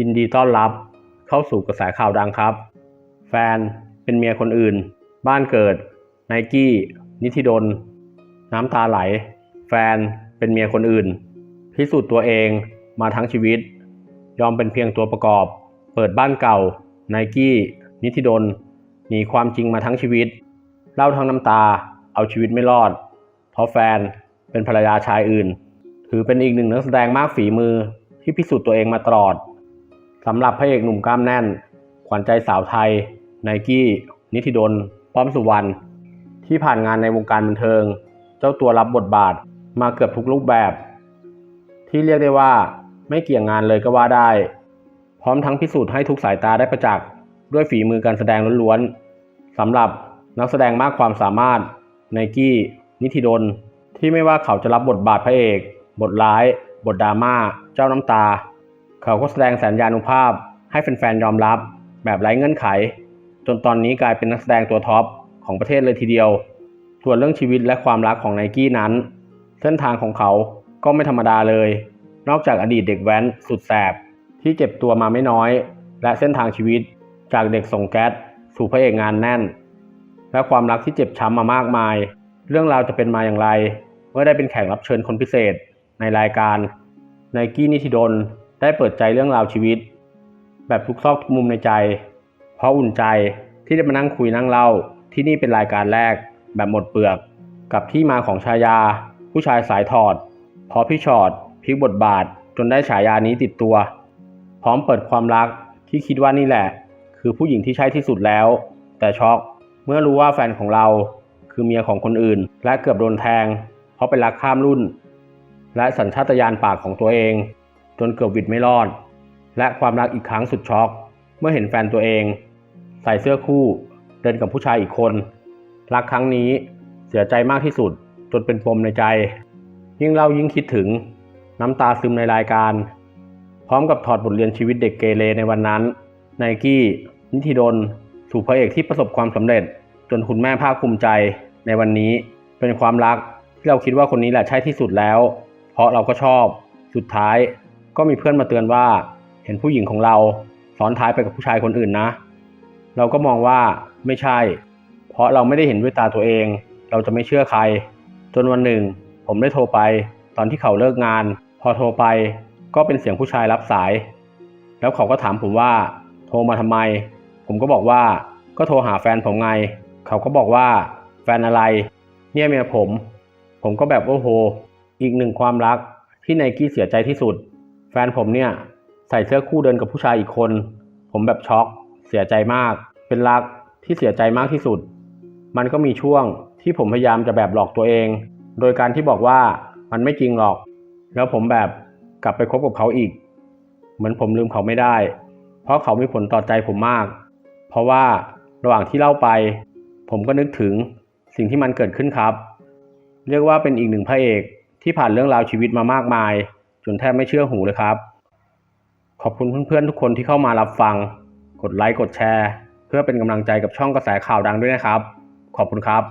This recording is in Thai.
ยินดีต้อนรับเข้าสู่กระแสข่าวดังครับ แฟนเป็นเมียคนอื่น บ้านเกิด ไนกี้ นิธิดล น้ำตาไหล แฟนเป็นเมียคนอื่น พิสูจน์ตัวเองมาทั้งชีวิต ยอมเป็นเพียงตัวประกอบ เปิดบ้านเก่า ไนกี้ นิธิดล หนีความจริงมาทั้งชีวิต เล่าทั้งน้ำตา เอาชีวิตไม่รอด เพราะแฟนเป็นภรรยาชายอื่น ถือเป็นอีกหนึ่งนักแสดงมากฝีมือที่พิสูจน์ตัวเองมาตลอด สำหรับพระเอกหนุ่มกล้ามแน่น ขวัญใจสาวไทย ไนกี้ นิธิดล ป้อมสุวรรณ ที่ผ่านงานในวงการบันเทิง เจ้าตัวรับบทบาทมาเกือบทุกรูปแบบ ที่เรียกได้ว่าไม่เกี่ยงงานเลยก็ว่าได้ พร้อมทั้งพิสูจน์ให้ทุกสายตาได้ประจักษ์ด้วยฝีมือการแสดงล้วนๆสำหรับนักแสดงมากความสามารถไนกี้ นิธิดล ที่ไม่ว่าเขาจะรับบทบาทพระเอก บทร้าย บทดราม่า เจ้าน้ำตา เขาก็แสดงแสนยานุภาพให้แฟนๆยอมรับ แบบไร้เงื่อนไข จนตอนนี้กลายเป็นนักแสดงตัวท็อปของประเทศเลยทีเดียว ส่วนเรื่องชีวิตและความรักของไนกี้นั้น เส้นทางของเขาก็ไม่ธรรมดาเลย นอกจากอดีตเด็กแว้นสุดแสบ ที่เจ็บตัวมาไม่น้อย และเส้นทางชีวิตจากเด็กส่งแก๊สสู่พระเอกงานแน่น และความรักที่เจ็บช้ำมามากมาย เรื่องราวจะเป็นมาอย่างไร เมื่อได้เป็นแขกรับเชิญคนพิเศษในรายการไนกี้นิธิดล ได้เปิดใจเรื่องราวชีวิต แบบทุกซอกทุกมุมในใจ เพราะอุ่นใจที่ได้มานั่งคุยนั่งเล่าที่นี่เป็นรายการแรก แบบหมดเปลือก กับที่มาของชายา ผู้ชายสายถอดเพราะพี่ชอดพลิกบทบาท จนได้ฉายานี้ติดตัว พร้อมเปิดความรักที่คิดว่านี่แหละ คือผู้หญิงที่ใช่ที่สุดแล้ว แต่ช็อกเมื่อรู้ว่าแฟนของเราคือเมียของคนอื่น และเกือบโดนแทง เพราะเป็นรักข้ามรุ่น และสัญชาตญาณปากของตัวเอง จนเกือบวิดไม่รอด และความรักอีกครั้งสุดช็อก เมื่อเห็นแฟนตัวเอง ใส่เสื้อคู่ เดินกับผู้ชายอีกคน รักครั้งนี้เสียใจมากที่สุด จนเป็นปมในใจ ยิ่งเล่ายิ่งคิดถึง น้ำตาซึมในรายการ พร้อมกับถอดบทเรียนชีวิตเด็กเกเรในวันนั้นไนกี้นิธิดลสู่พระเอกที่ประสบความสำเร็จ จนคุณแม่ภาคภูมิใจในวันนี้เป็นความรักที่เราคิดว่าคนนี้แหละใช่ที่สุดแล้ว เพราะเราก็ชอบสุดท้าย ก็มีเพื่อนมาเตือนว่า เห็นผู้หญิงของเราซ้อนท้ายไปกับผู้ชายคนอื่นนะ เราก็มองว่าไม่ใช่ เพราะเราไม่ได้เห็นด้วยตาตัวเอง เราจะไม่เชื่อใคร จนวันหนึ่ง ผมได้โทรไป ตอนที่เขาเลิกงาน พอโทรไป ก็เป็นเสียงผู้ชายรับสาย แล้วเขาก็ถามผมว่า โทรมาทำไม ผมก็บอกว่าก็โทรหาแฟนผมไง เขาก็บอกว่าแฟนอะไร เนี่ยเมียผม ผมก็แบบโอ้โห อีกหนึ่งความรักที่ไนกี้เสียใจที่สุด แฟนผมเนี่ยใส่เสื้อคู่เดินกับผู้ชายอีกคน ผมแบบช็อกเสียใจมาก เป็นรักที่เสียใจมากที่สุด มันก็มีช่วงที่ผมพยายามจะแบบหลอกตัวเอง โดยการที่บอกว่ามันไม่จริงหรอก แล้วผมแบบกลับไปคบกับเขาอีก เหมือนผมลืมเขาไม่ได้ เพราะเขามีผลต่อใจผมมาก เพราะว่าระหว่างที่เล่าไป ผมก็นึกถึงสิ่งที่มันเกิดขึ้นครับ เรียกว่าเป็นอีกหนึ่งพระเอกที่ผ่านเรื่องราวชีวิตมามากมาย จนแทบไม่เชื่อหูเลยครับ ขอบคุณเพื่อนๆทุกคนที่เข้ามารับฟัง กดไลค์กดแชร์ เพื่อเป็นกำลังใจกับช่องกระแสข่าวดังด้วยนะครับ ขอบคุณครับ